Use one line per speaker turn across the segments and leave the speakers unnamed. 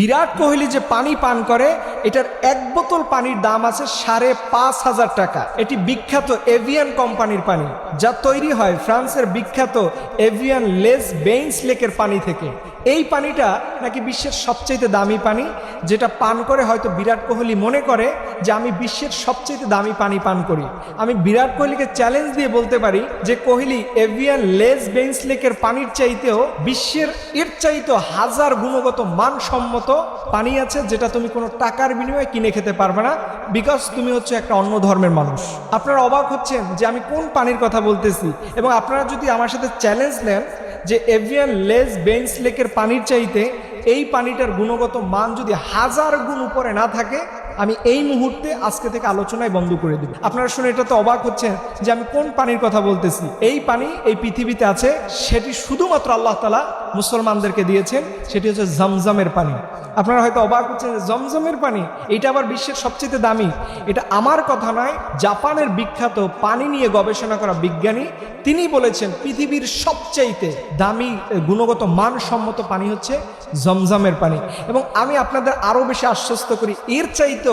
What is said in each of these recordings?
বিরাট কোহলি যে পানি পান করে, এটার এক বোতল পানির দাম আছে সাড়ে পাঁচ হাজার টাকা। এটি বিখ্যাত এভিয়ান কোম্পানির পানি, যা তৈরি হয় ফ্রান্সের বিখ্যাত এভিয়ান লেস বেইন্স লেকের পানি থেকে। এই পানিটা নাকি বিশ্বের সবচেয়ে দামি পানি, যেটা পান করে হয়তো বিরাট কোহলি মনে করে যে আমি বিশ্বের সবচেয়ে দামি পানি পান করি। আমি বিরাট কোহলিকে চ্যালেঞ্জ দিয়ে বলতে পারি যে কোহলি এভিয়ান লেস বেইন্স লেকের পানির চাইতেও বিশ্বের এর চাইতেও হাজার গুণগত মানসম্মত পানি আছে যেটা তুমি কোনো টাকার বিনিময়ে কিনে খেতে পারবে না বিকজ তুমি হচ্ছে একটা অন্য ধর্মের মানুষ। আপনারা অবাক হচ্ছেন যে আমি কোন পানির কথা বলতেছি, এবং আপনারা যদি আমার সাথে চ্যালেঞ্জ নেন যে এভিয়ান লেস বেঞ্চ লেকের পানির চাইতে এই পানিটার গুণগত মান যদি হাজার গুণ উপরে না থাকে আমি এই মুহূর্তে আজকে থেকে আলোচনায় বন্ধ করে দিব। আপনারা শুনে এটা তো অবাক হচ্ছেন যে আমি কোন পানির কথা বলতেছি। এই পানি এই পৃথিবীতে আছে, সেটি শুধুমাত্র আল্লাহ তালা মুসলমানদেরকে দিয়েছেন, সেটি হচ্ছে জমজমের পানি। আপনারা হয়তো অবাক হচ্ছেন জমজমের পানি, এটা আবার বিশ্বের সবচেয়ে দামি। এটা আমার কথা নয়, জাপানের বিখ্যাত পানি নিয়ে গবেষণা করা বিজ্ঞানী, তিনি বলেছেন পৃথিবীর সবচাইতে দামি গুণগত মানসম্মত পানি হচ্ছে জমজমের পানি। এবং আমি আপনাদের আরও বেশি আশ্বস্ত করি, এর চাইতেও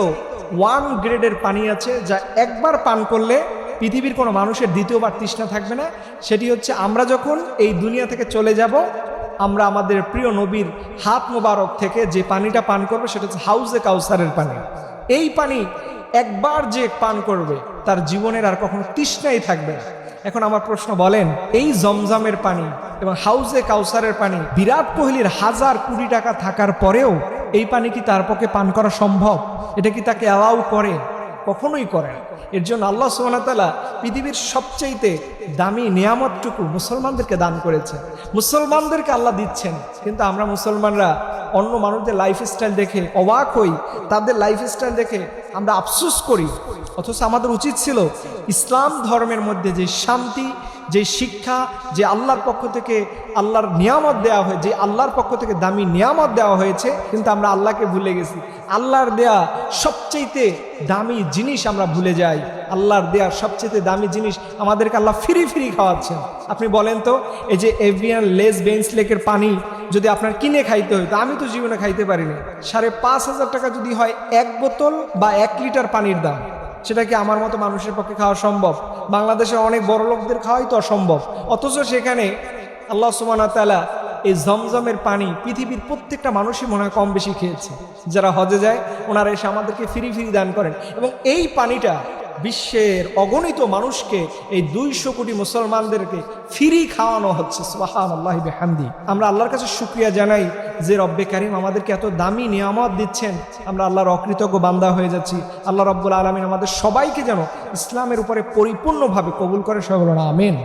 ওয়ান গ্রেডের পানি আছে, যা একবার পান করলে পৃথিবীর কোনো মানুষের দ্বিতীয়বার তৃষ্ণা থাকবে না। সেটি হচ্ছে আমরা যখন এই দুনিয়া থেকে চলে যাব, আমরা আমাদের প্রিয় নবীর হাত মোবারক থেকে যে পানিটা পান করবে, সেটা হচ্ছে হাউজে কাউসারের পানি। এই পানি একবার যে পান করবে, তার জীবনের আর কখনো তৃষ্ণাই থাকবে না। এখন আমার প্রশ্ন, বলেন, এই জমজমের পানি এবং হাউজে কাউসারের পানি বিরাট কোহলির হাজার কোটি টাকা থাকার পরেও এই পানি কি তার পক্ষে পান করা সম্ভব? এটা কি তাকে অ্যালাউ করে? কখনোই করে না। এর জন্য আল্লাহ সুবাহতালা পৃথিবীর সবচাইতে দামি নিয়ামতটুকু মুসলমানদেরকে দান করেছে মুসলমানদেরকে আল্লাহ দিচ্ছেন। কিন্তু আমরা মুসলমানরা অন্য মানুষদের লাইফস্টাইল দেখে অবাক হই। তাদের লাইফস্টাইল দেখে আমরা আফসোস করি। অথচ আমাদের উচিত ছিল ইসলাম ধর্মের মধ্যে যে শান্তি যে শিক্ষা যে আল্লাহর পক্ষ থেকে আল্লাহর নিয়ামত দেওয়া হয় যে আল্লাহর পক্ষ থেকে দামি নিয়ামত দেওয়া হয়েছে, কিন্তু আমরা আল্লাহকে ভুলে গেছি। আল্লাহর দেয়া সবচেয়েতে দামি জিনিস আমরা ভুলে যাই। আল্লাহর দেয়া সবচেয়ে দামি জিনিস আমাদেরকে আল্লাহ ফ্রি ফ্রি খাওয়াচ্ছেন। আপনি বলেন তো, এই যে এভিয়ান লেস বেঞ্চ লেকের পানি যদি আপনার কিনে খাইতে হতো আমি তো জীবনে খাইতে পারিনি সাড়ে পাঁচ হাজার টাকা যদি হয় এক বোতল বা এক লিটার পানির দাম। সেটা কি আমার মতো মানুষের পক্ষে খাওয়া সম্ভব? বাংলাদেশে অনেক বড় লোকদের খাওয়াই তো অসম্ভব। অথচ সেখানে আল্লাহ সুমানতালা এই জমজমের পানি পৃথিবীর প্রত্যেকটা মানুষই মনে হয় কম বেশি খেয়েছে। যারা হজে যায়, ওনারা এসে আমাদেরকে ফিরি ফিরি দান করেন। এবং এই পানিটা বিশ্বের অগণিত মানুষকে এই দুইশো কোটি মুসলমানদেরকে ফিরি খাওয়ানো হচ্ছে সোহান আল্লাহ হামদি আমরা আল্লাহর কাছে সুক্রিয়া জানাই যে রব্বে কারিম আমাদেরকে এত দামি নিয়ামত দিচ্ছেন। আমরা আল্লাহর অকৃতজ্ঞ বান্দা হয়ে যাচ্ছি। আল্লাহ রব্বুল আলমিন আমাদের সবাইকে যেন ইসলামের উপরে পরিপূর্ণভাবে কবুল করে বলুন, আমেন।